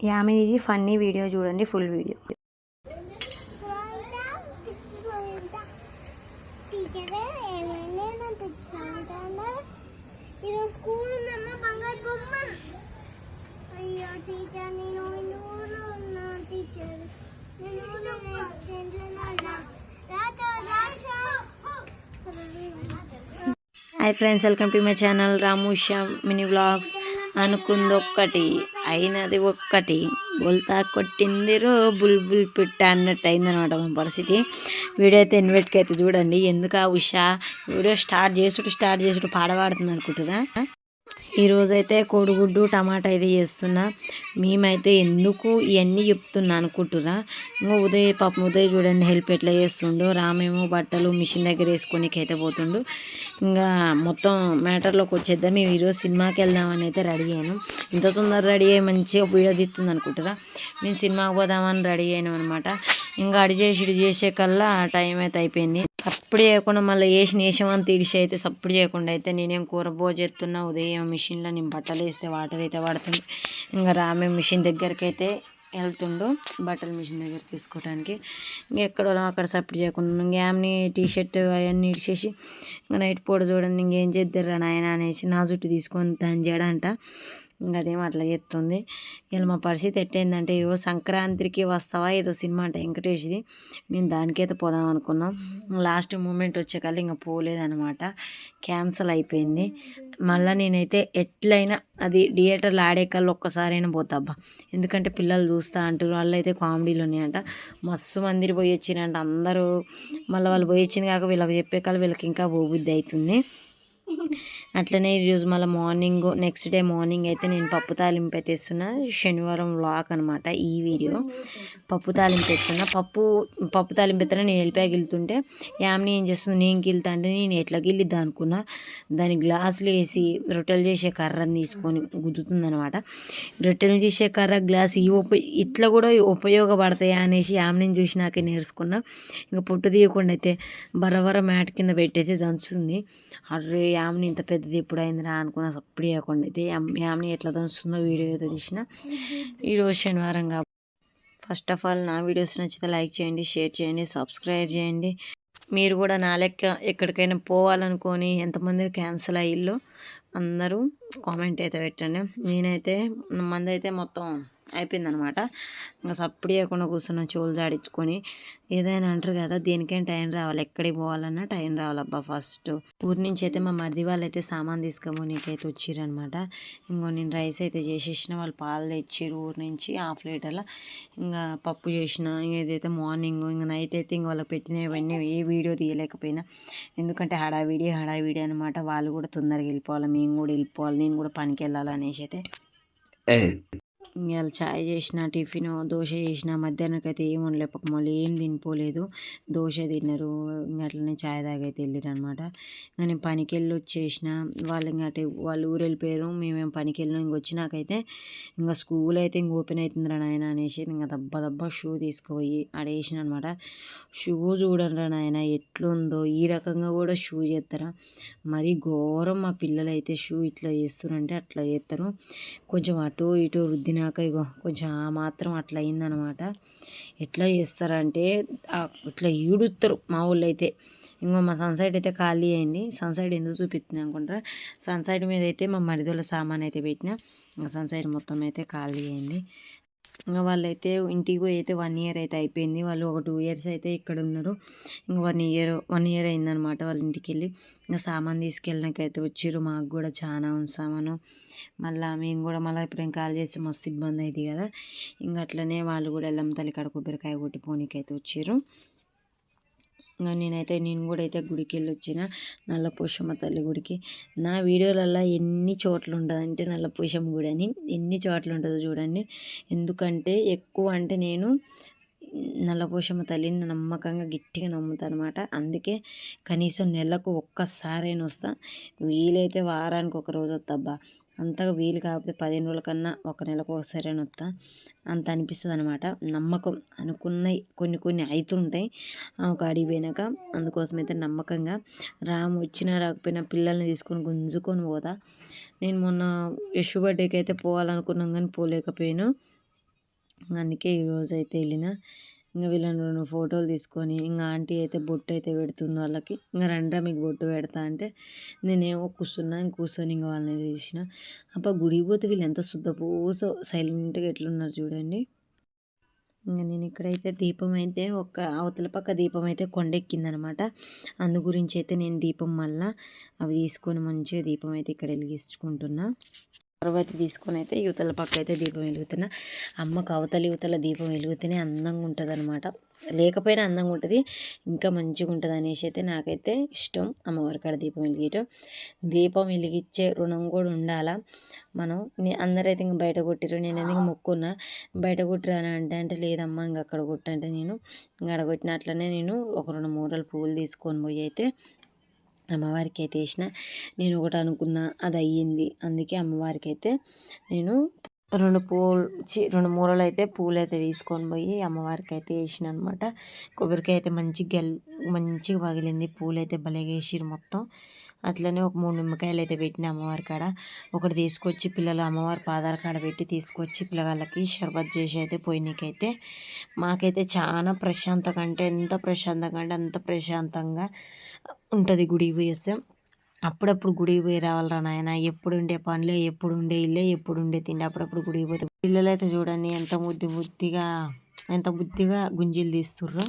యామినిది funny video చూడండి full video. Teacher నేను ఊళ్ళో ఉన్నా టీచర్ నేను ఊళ్ళో hi friends welcome to my channel Ramusha mini vlogs అనుకుంది ఒక్కటి అయినది ఒక్కటి. బొల్తా కొట్టింది రో బుల్బుల్ పిట్ట అన్నట్టు అయిందనమాట మా పరిస్థితి. వీడియో అయితే అయితే చూడండి. ఎందుకు ఆ ఉషా? వీడియో స్టార్ట్ చేసుడు స్టార్ట్ చేసుడు పాడవాడుతుంది అనుకుంటున్నా. ఈరోజైతే కోడిగుడ్డు టమాటా అయితే చేస్తున్నా. మేమైతే ఎందుకు ఇవన్నీ చెప్తున్నా అనుకుంటురా ఇంకా ఉదయ్ పాపం ఉదయ్ చూడండి హెల్ప్ ఎట్లా చేస్తుండో. రామేమో బట్టలు మిషన్ దగ్గర వేసుకోనికి అయితే పోతుండు. ఇంకా మొత్తం మ్యాటర్లోకి వచ్చేద్దాం. మేము ఈరోజు సినిమాకి వెళ్దామని అయితే రెడీ అయ్యాను ఇంత తొందర రెడీ అయ్యి మంచిగా వీడియో తీస్తుంది అనుకుంటారా మేము సినిమాకి పోదామని రెడీ అయినాం అనమాట ఇంకా అడి చేసి ఇడి చేసే కల్లా టైం అయితే అయిపోయింది. సప్పుడు చేయకుండా మళ్ళీ వేసిన వేసామని తీడిసి అయితే సప్పుడు చేయకుండా అయితే నేనేం కూర చేస్తున్నా ఉదయం మిషన్లో నేను బట్టలు వేస్తే వాటర్ అయితే పడుతుంది. ఇంకా రామే మిషన్ దగ్గరికి అయితే వెళ్తుండు బట్టల మిషన్ దగ్గర తీసుకోవడానికి ఇంకా ఎక్కడో అక్కడ సపోర్ట్ చేయకుండా ఇంకా ఆమెని టీ షర్ట్ అవన్నీ ఇడిచేసి ఇంకా నైట్ పూట చూడండి ఇంకేం చేద్దరు నాయన అనేసి నా జుట్టు తీసుకొని దాని చేయడంట ఇంకా అదేమో అట్లా చేస్తుంది. ఇలా మా పరిస్థితి ఎట్టయిందంటే ఈరోజు సంక్రాంతికి వస్తావా ఏదో సినిమా అంటే వెంకటేష్ది. మేము దానికైతే పోదాం అనుకున్నాం. లాస్ట్ మూమెంట్ వచ్చే కల్లా ఇంకా పోలేదనమాట క్యాన్సిల్ అయిపోయింది. మళ్ళీ నేనైతే ఎట్లయినా అది థియేటర్లో ఆడే కల్లా ఒక్కసారైనా పోతాబ్బా. ఎందుకంటే పిల్లలు చూస్తా అంటారు వాళ్ళు అయితే కామెడీలు ఉన్నాయంట. మస్తు మందిరి పోయి వచ్చినంట అందరూ మళ్ళీ వాళ్ళు పోయి వచ్చింది కాక వీళ్ళకి చెప్పే కల్లా వీళ్ళకి ఇంకా పోబుద్ధి అవుతుంది అట్లనే ఈరోజు మళ్ళీ మార్నింగ్ నెక్స్ట్ డే మార్నింగ్ అయితే నేను పప్పు తాలింపు అయితే శనివారం వ్లాగ్ అనమాట ఈ వీడియో. పప్పు తాలింపు ఎత్తున్నా పప్పు పప్పు తాలింపు ఎత్తున్నా నేను వెళ్ళిపోయా గిలుతుంటే యామ్ని ఏం చేస్తుంది? నేను గిలుతా అంటే నేను ఎట్లా గిల్లిద్దా అనుకున్నా. దాని గ్లాసులు వేసి రొట్టెలు చేసే కర్రని తీసుకొని గుద్దుతుంది అనమాట రొట్టెలు చేసే కర్ర గ్లాస్ ఈ ఉప ఇట్లా కూడా ఉపయోగపడతాయా అనేసి యామ్ని చూసినాకే నేర్చుకున్నా. ఇంకా పొట్టు తీయకుండా అయితే బరబర మ్యాట్ కింద పెట్టయితే దంచుతుంది. అర్రే యామ్ని ఇంత పెద్దది ఎప్పుడు అయిందిరా అనుకున్న అప్పుడు ఇవ్వకుండా అయితే యామ్ని ఎట్లా దంచుతుందో వీడియో అయితే తీసిన. ఈరోజు శనివారం కాబట్టి ఫస్ట్ ఆఫ్ ఆల్ నా వీడియోస్ నచ్చితే లైక్ చేయండి షేర్ చేయండి సబ్స్క్రైబ్ చేయండి. మీరు కూడా నా లెక్క ఎక్కడికైనా పోవాలనుకొని ఎంతమంది క్యాన్సిల్ అయ్యిల్లో అందరూ కామెంట్ అయితే పెట్టండి. నేనైతే మందైతే మొత్తం అయిపోయిందనమాట. ఇంకా సప్పుడు చేయకుండా కూర్చున్న చెవులు జాడించుకొని ఏదైనా అంటారు కదా దేనికైనా టైం రావాలి ఎక్కడికి పోవాలన్నా టైం రావాలబ్బా ఫస్ట్. ఊరి నుంచి అయితే మా మరిది వాళ్ళు అయితే సామాన్ తీసుకపోనీకైతే వచ్చిరనమాట ఇంకో నేను రైస్ అయితే చేసేసిన వాళ్ళు పాలు తెచ్చిరు ఊరి నుంచి హాఫ్ లీటర్ల. ఇంకా పప్పు చేసిన ఏదైతే మార్నింగ్ ఇంకా నైట్ అయితే ఇంక వాళ్ళకి పెట్టినవన్నీ ఏ వీడియో తీయలేకపోయినా. ఎందుకంటే హడావిడి హడావిడి అనమాట. వాళ్ళు కూడా తొందరగా వెళ్ళిపోవాలి మేము కూడా వెళ్ళిపోవాలి నేను కూడా పనికి వెళ్ళాలి అనేసి అయితే. ఇవాళ చాయ్ చేసిన టిఫిన్ దోశ చేసిన మధ్యాహ్నానికి అయితే ఏం వండలేక వాళ్ళు ఏం తినిపోలేదు. దోశ తిన్నారు. ఇంకా అట్లనే చాయ్ తాగైతే వెళ్ళారు అనమాట నేను పనికి వెళ్ళి వచ్చేసిన. వాళ్ళు ఇంకా అటు వాళ్ళు ఊరు వెళ్ళిపోయారు. మేమేం పనికి వెళ్ళినాం ఇంక వచ్చినాకైతే ఇంకా స్కూల్ అయితే ఇంక ఓపెన్ అవుతుందిరా నాయన అనేసి ఇంకా దబ్బ దబ్బ షూ తీసుకుపోయి ఆడేసిన అనమాట షూ చూడండి నాయన ఎట్లుందో. ఈ రకంగా కూడా షూ చేస్తారా మరీ ఘోరం మా పిల్లలు అయితే షూ ఇట్లా చేస్తారంటే అట్లా చేస్తారు కొంచెం అటు ఇటు రుద్దిన అయినాక ఇగో కొంచెం ఆ మాత్రం అట్లా అయిందనమాట. ఎట్లా చేస్తారంటే ఇట్లా ఈడుతారు మా ఊళ్ళో అయితే ఇంకో మా సన్సైడ్ అయితే ఖాళీ అయింది. సన్సైడ్ ఎందుకు చూపిస్తుంది అనుకుంటారా? సన్సైడ్ మీద అయితే మా మరిదోళ్ళ సామాన్ అయితే పెట్టిన సన్సైడ్ మొత్తం అయితే ఖాళీ అయింది. ఇంకా వాళ్ళైతే ఇంటికి పోయి అయితే వన్ ఇయర్ అయితే అయిపోయింది. వాళ్ళు ఒక టూ ఇయర్స్ అయితే ఇక్కడ ఉన్నారు ఇంకా వన్ ఇయర్ వన్ ఇయర్ అయిందనమాట వాళ్ళ ఇంటికి వెళ్ళి ఇంకా సామాన్ తీసుకెళ్ళినాకైతే వచ్చిర్రు. మాకు కూడా చాలా ఉంది సామాను. మళ్ళీ మేము కూడా మళ్ళీ ఇప్పుడు ఏం కాల్ చేసి మస్తు ఇబ్బంది అయింది కదా. ఇంకా అట్లనే వాళ్ళు కూడా వెళ్ళం తల్లి కాడ కొబ్బరికాయ కొట్టి పోనీకైతే వచ్చారు నేనైతే నేను కూడా అయితే గుడికి వెళ్ళి వచ్చిన నల్ల పోషమ్మ తల్లి గుడికి. నా వీడియోలలో ఎన్ని చోట్ల ఉంటుంది అంటే నల్ల పోషమ్మ గుడి అని. ఎన్ని చోట్ల ఉంటుందో చూడండి. ఎందుకంటే ఎక్కువ అంటే నేను నల్లపోషమ్మ తల్లిని నమ్మకంగా గట్టిగా నమ్ముతాను అనమాట అందుకే కనీసం నెలకు ఒక్కసారైనా వస్తా. వీలైతే వారానికి ఒక రోజు వస్తాబ్బా అంతగా వీలు కాకపోతే పదిహేను రోజుల కన్నా ఒక నెలకు ఒకసారి వస్తా. అంత అనిపిస్తుంది అనమాట నమ్మకం అనుకున్నవి కొన్ని కొన్ని అవుతుంటాయి ఒక అడిగి పోయినాక అందుకోసం అయితే నమ్మకంగా రాము వచ్చినా రాకపోయినా పిల్లల్ని తీసుకొని గుంజుకొని పోతా. నేను మొన్న యశు బర్త్డేకి అయితే పోవాలనుకున్నాం కానీ పోలేకపోయాను. అందుకే ఈరోజు అయితే వెళ్ళిన. ఇంకా వీళ్ళని రెండు ఫోటోలు తీసుకొని ఇంకా ఆంటీ అయితే బొట్టు అయితే పెడుతుంది వాళ్ళకి. ఇంకా రండ్రా మీకు బొట్టు పెడతా అంటే నేనేమో కూర్చున్నా ఇంక కూర్చొని ఇంకా వాళ్ళని తీసిన. అప్ప గుడికి పోతే వీళ్ళు ఎంత శుద్ధపూస సైలెంట్గా ఎట్లున్నారు చూడండి. ఇంకా నేను ఇక్కడైతే దీపం అయితే ఒక అవతల పక్క దీపం అయితే కొండెక్కిందనమాట. అందు గురించి అయితే నేను దీపం మళ్ళీ అవి తీసుకొని మంచిగా దీపం అయితే ఇక్కడ వెలిగించుకుంటున్నా. తర్వాత తీసుకొని అయితే యువతల పక్క అయితే దీపం వెలుగుతున్నా. అమ్మకు అవతల యువతల దీపం వెలుగుతూనే అందంగా ఉంటుంది అనమాట లేకపోయినా అందంగా ఉంటుంది. ఇంకా మంచిగా ఉంటుంది అనేసి అయితే నాకైతే ఇష్టం అమ్మవారి కాడ దీపం వెలిగించడం దీపం వెలిగించే రుణం కూడా ఉండాలా? మనం నే- అందరైతే ఇంక బయట కొట్టిరు నేను ఎందుకు మొక్కున్నా. బయట కొట్టిరా అంటే అంటే లేదమ్మా ఇంక అక్కడ కొట్టంటే నేను ఇంక అక్కడ కొట్టిన అట్లనే నేను ఒక రెండు మూరలు పువ్వులు తీసుకొని పోయి అయితే అమ్మవారికి అయితే వేసిన నేను ఒకటి అనుకున్నా అది అయ్యింది అందుకే అమ్మవారికి అయితే నేను రెండు పూలు చి రెండు మూరలు అయితే పూలు అయితే తీసుకొని పోయి అమ్మవారికి అయితే వేసిన అనమాట కొబ్బరికాయ అయితే మంచి గెల్ మంచిగా పగిలింది. పూలు అయితే భలేగా వేసిరు మొత్తం. అట్లనే ఒక మూడు నిమ్మకాయలు అయితే పెట్టిన అమ్మవారి కాడ. ఒకటి తీసుకొచ్చి పిల్లలు అమ్మవారి పాదాల కాడ పెట్టి తీసుకొచ్చి పిల్లగాళ్ళకి షర్బత్ చేసి అయితే పోయినకైతే మాకైతే చాలా ప్రశాంతంగా అంటే ఎంత ప్రశాంతంగా అంటే అంత ప్రశాంతంగా ఉంటుంది గుడికి పోయేస్తే. అప్పుడప్పుడు గుడికి పోయి రావాలరా నాయన. ఎప్పుడు ఉండే పనులే ఎప్పుడు ఉండే ఇల్లే ఎప్పుడు ఉండే తిండి అప్పుడప్పుడు గుడికి పోతే. పిల్లలైతే చూడండి ఎంత బుద్ధి బుద్ధిగా ఎంత బుద్ధిగా గుంజీలు తీస్తుర్రు.